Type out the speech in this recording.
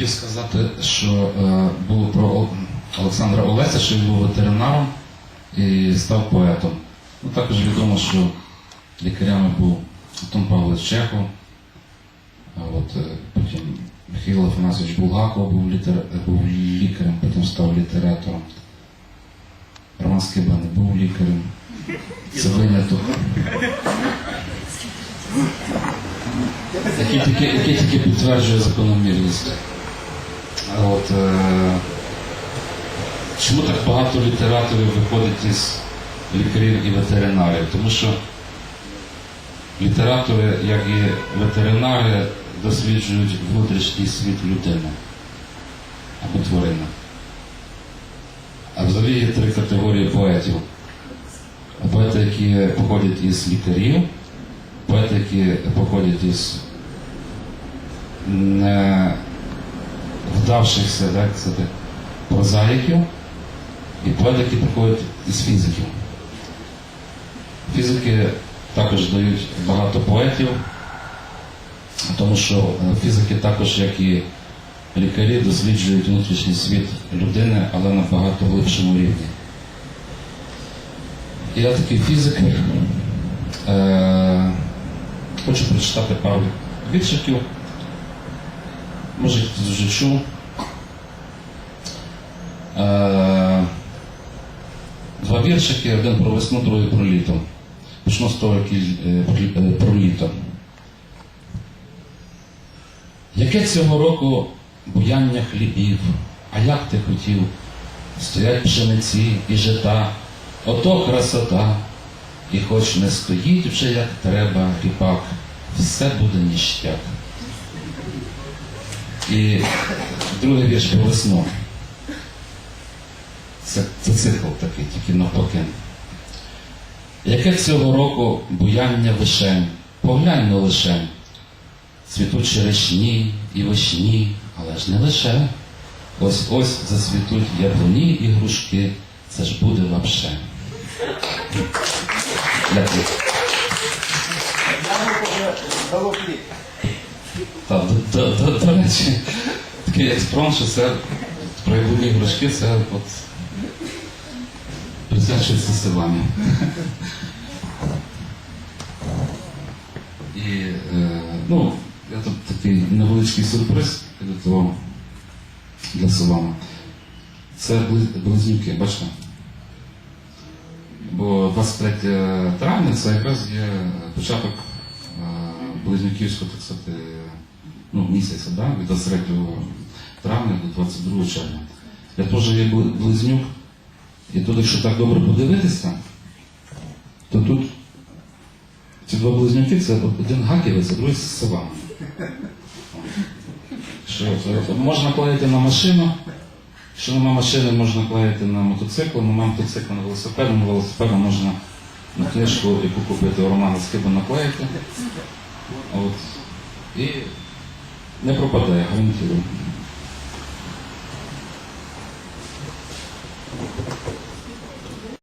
хотів сказати, що е, було про Олександра Олеся, що він був ветеринаром і став поетом. Ну, також відомо, що лікарями був Антон Павлович Чехов, от, е, потім Михайло Афанасович Булгаков був, літер... був лікарем, потім став літератором. Роман Скиба не був лікарем. Це виняток. Який тільки підтверджує закономірність. От, е, чому так багато літераторів виходить із лікарів і ветеринарів? Тому що літератори, як і ветеринари, досліджують внутрішній світ людини або тварини. А взагалі є три категорії поетів. Поети, які походять із лікарів, поети, які походять із не вдавшихся так сказати, прозаїків, і поети, які приходять із фізиків. Фізики також дають багато поетів, тому що е, фізики також, як і лікарі, досліджують внутрішній світ людини, але на багато глибшому рівні. Я такий фізик. Е, хочу прочитати пару віршиків. Може, хтось вже чув. Два віршики, один про весну, другий про літо. Почну з того, е, е, про літо. Яке цього року буяння хлібів, а як ти хотів? Стоять пшениці і жита, ото красота. І хоч не стоїть вже як треба ріпак, все буде ніштяк. І другий вірш про весну. Це, це цикл такий, тільки навпаки. Яке цього року буяння вишень, поглянь но лишень, цвітуть черешні і вишні, але ж не лише. Ось ось зацвітуть яблуні і грушки, це ж буде вапше. Дякую. Так, такий експромт, що це про яблуні грушки, це от присвячується селами. І е, ну, я тут такий невеличкий сюрприз до того для селами. Це близнюки, бачите? Бо 23 травня це якраз є початок е, близнюківського, так сказати, ну, місяця, да? від 23 травня до 22 червня. Я теж є близнюк, і тут, якщо так добре подивитися, то тут ці два близнюки це один гаківець, а другий села. Що? Можна клеїти на машину. Якщо нема машини, можна клеїти на мотоцикл, нема мотоцикла на велосипед, на велосипеду можна на книжку, яку купити у Романа Скиба наклеїти. От. І не пропадає, гарантую.